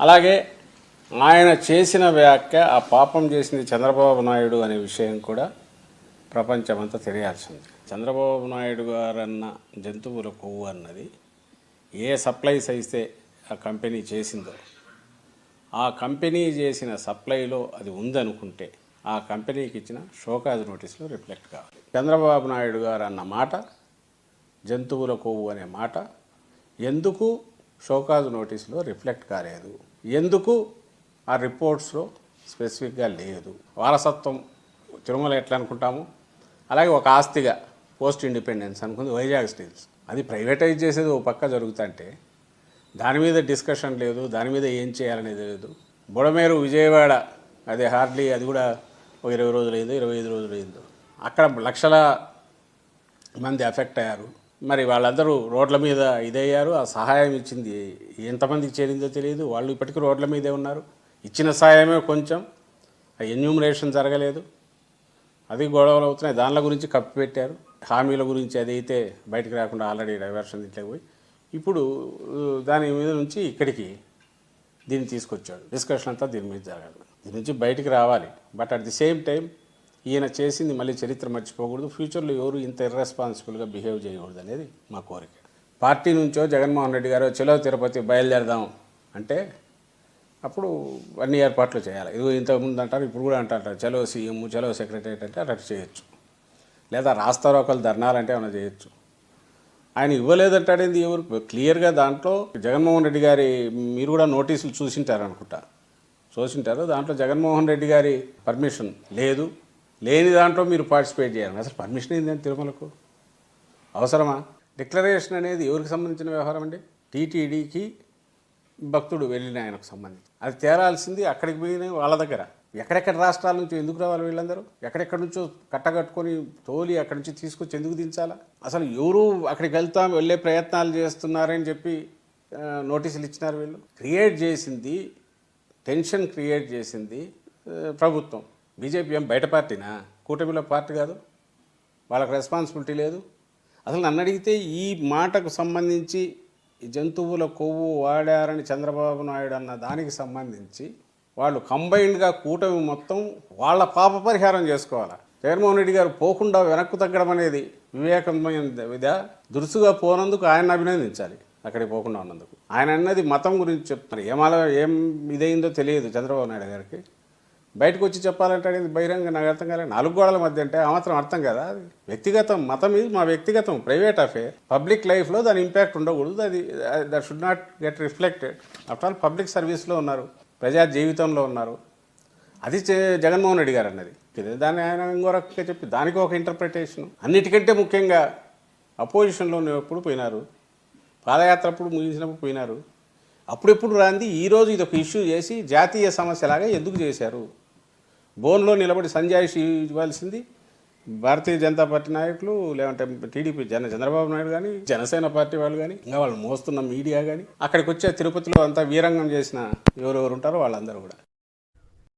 అలాగే ఆయన చేసిన వ్యాఖ్య ఆ పాపం చేసింది చంద్రబాబు నాయుడు అనే విషయం కూడా ప్రపంచమంతా తెలియాల్సింది. చంద్రబాబు నాయుడు గారన్న జంతువుల కొవ్వు అన్నది ఏ సప్లైస్ అయితే ఆ కంపెనీ చేసిందో ఆ కంపెనీ చేసిన సప్లైలో అది ఉందనుకుంటే ఆ కంపెనీకి ఇచ్చిన షోకాజ్ నోటీసులో రిఫ్లెక్ట్ కావాలి. చంద్రబాబు నాయుడు గారు అన్న మాట జంతువుల కొవ్వు అనే మాట ఎందుకు షోకాజ్ నోటీసులో రిఫ్లెక్ట్ కాలేదు. ఎందుకు? ఆ రిపోర్ట్స్లో స్పెసిఫిక్గా లేదు. వారసత్వం తిరుమల ఎట్లా అనుకుంటాము? అలాగే ఒక ఆస్తిగా పోస్ట్ ఇండిపెండెన్స్ అనుకుంది వైజాగ్ స్టీల్స్. అది ప్రైవేటైజ్ చేసేది ఓ పక్క జరుగుతుంటే దాని మీద డిస్కషన్ లేదు దాని మీద ఏం చేయాలనేది లేదు. బుడమేరు విజయవాడ అది హార్డ్లీ అది కూడా ఒక ఇరవై రోజులు అయిందో ఇరవై ఐదు రోజులు అయిందో అక్కడ లక్షల మంది ఎఫెక్ట్ అయ్యారు. మరి వాళ్ళందరూ రోడ్ల మీద ఇదయ్యారు. ఆ సహాయం ఇచ్చింది ఎంతమందికి చేరిందో తెలియదు. వాళ్ళు ఇప్పటికీ రోడ్ల మీదే ఉన్నారు. ఇచ్చిన సహాయమే కొంచెం. ఎన్యూమరేషన్ జరగలేదు. అది గొడవలు అవుతున్నాయి. దానిల గురించి కప్పిపెట్టారు హామీల గురించి అదైతే బయటకు రాకుండా ఆల్రెడీ డైవర్షన్ ఇంట్లోకి పోయి ఇప్పుడు దాని మీద నుంచి ఇక్కడికి దీన్ని తీసుకొచ్చాడు. డిస్కషన్ అంతా దీని మీద జరగాలి. దీని నుంచి బయటికి రావాలి. But at the same time ఈయన చేసింది మళ్ళీ చరిత్ర మర్చిపోకూడదు. ఫ్యూచర్లో ఎవరు ఇంత ఇర్రెస్పాన్సిబుల్గా బిహేవ్ చేయకూడదు అనేది మా కోరిక. పార్టీ నుంచో జగన్మోహన్ రెడ్డి గారు చలో తిరుపతి బయలుదేరదాం అంటే అప్పుడు అన్ని ఏర్పాట్లు చేయాలి. ఇది ఇంతకుముందు అంటారు ఇప్పుడు కూడా అంటారు చలో సీఎం చలో సెక్రటరీ అంటే అట్లా చేయొచ్చు. లేదా రాస్తారోకలు ధర్నాలంటే ఏమైనా చేయొచ్చు. ఆయన ఇవ్వలేదంటాడేది ఎవరు? క్లియర్గా దాంట్లో జగన్మోహన్ రెడ్డి గారి మీరు కూడా నోటీసులు చూసింటారు అనుకుంటా చూసింటారు? దాంట్లో జగన్మోహన్ రెడ్డి గారి పర్మిషన్ లేదు. లేని దాంట్లో మీరు పార్టిసిపేట్ చేయాలి. అసలు పర్మిషన్ ఏంటంటే తిరుమలకు? అవసరమా? డిక్లరేషన్ అనేది ఎవరికి సంబంధించిన వ్యవహారం అండి? టీటీడీకి భక్తుడు వెళ్ళిన ఆయనకు సంబంధించి. అది తేరాల్సింది అక్కడికి పోయిన వాళ్ళ దగ్గర. ఎక్కడెక్కడ రాష్ట్రాల నుంచి ఎందుకు రావాలి వీళ్ళందరూ? ఎక్కడెక్కడి నుంచో కట్టగట్టుకొని తోలి అక్కడి నుంచి తీసుకొచ్చి ఎందుకు దించాలా? అసలు ఎవరు అక్కడికి వెళ్తాం వెళ్ళే ప్రయత్నాలు చేస్తున్నారని చెప్పి నోటీసులు ఇచ్చినారు వీళ్ళు. క్రియేట్ చేసింది టెన్షన్ క్రియేట్ చేసింది ప్రభుత్వం. బీజేపీ ఏం బయట పార్టీనా? కూటమిలో పార్టీ కాదు. వాళ్ళకి రెస్పాన్సిబిలిటీ లేదు. అసలు నన్ను అడిగితే ఈ మాటకు సంబంధించి జంతువుల కొవ్వు వాడారని చంద్రబాబు నాయుడు అన్న దానికి సంబంధించి వాళ్ళు కంబైన్డ్గా కూటమి మొత్తం వాళ్ళ పాప పరిహారం చేసుకోవాలి? జగన్మోహన్ రెడ్డి గారు పోకుండా వెనక్కు తగ్గడం అనేది వివేకమైన విధ. దురుసుగా పోనందుకు ఆయన అభినందించాలి అక్కడికి పోకుండా ఉన్నందుకు. ఆయన అన్నది మతం గురించి చెప్తున్నారు. ఏమాల ఏం ఇదైందో తెలియదు చంద్రబాబు నాయుడు గారికి. బయటకు వచ్చి చెప్పాలంటే అనేది బహిరంగ నాకు అర్థం కాలేదు నాలుగు గోడల మధ్య అంటే ఆ మాత్రం అర్థం కదా. అది వ్యక్తిగతం మతం ఇది మా వ్యక్తిగతం ప్రైవేట్ అఫేర్. పబ్లిక్ లైఫ్లో దాని ఇంపాక్ట్ ఉండకూడదు. అది that should not get reflected after all public సర్వీస్లో ఉన్నారు ప్రజా జీవితంలో ఉన్నారు. అది జగన్మోహన్ రెడ్డి గారు అన్నది. దాన్ని ఆయన ఇంకో రకంగా చెప్పి దానికి ఒక ఇంటర్ప్రిటేషన్ అన్నిటికంటే ముఖ్యంగా అపోజిషన్లో ఎప్పుడు పోయినారు? పాదయాత్ర అప్పుడు ముగించినప్పుడు పోయినారు? అప్పుడెప్పుడు రాంది? ఈరోజు ఇది ఒక ఇష్యూ చేసి జాతీయ సమస్యలాగా ఎందుకు చేశారు? బోన్లో నిలబడి సంజాయిషి ఇవ్వాల్సింది భారతీయ జనతా పార్టీ నాయకులు లేదంటే టీడీపీ జన చంద్రబాబు నాయుడు కానీ జనసేన పార్టీ వాళ్ళు కానీ ఇంకా వాళ్ళు మోస్తున్న మీడియా కానీ అక్కడికి వచ్చే తిరుపతిలో అంతా వీరంగం చేసిన ఎవరెవరు ఉంటారో వాళ్ళందరూ కూడా.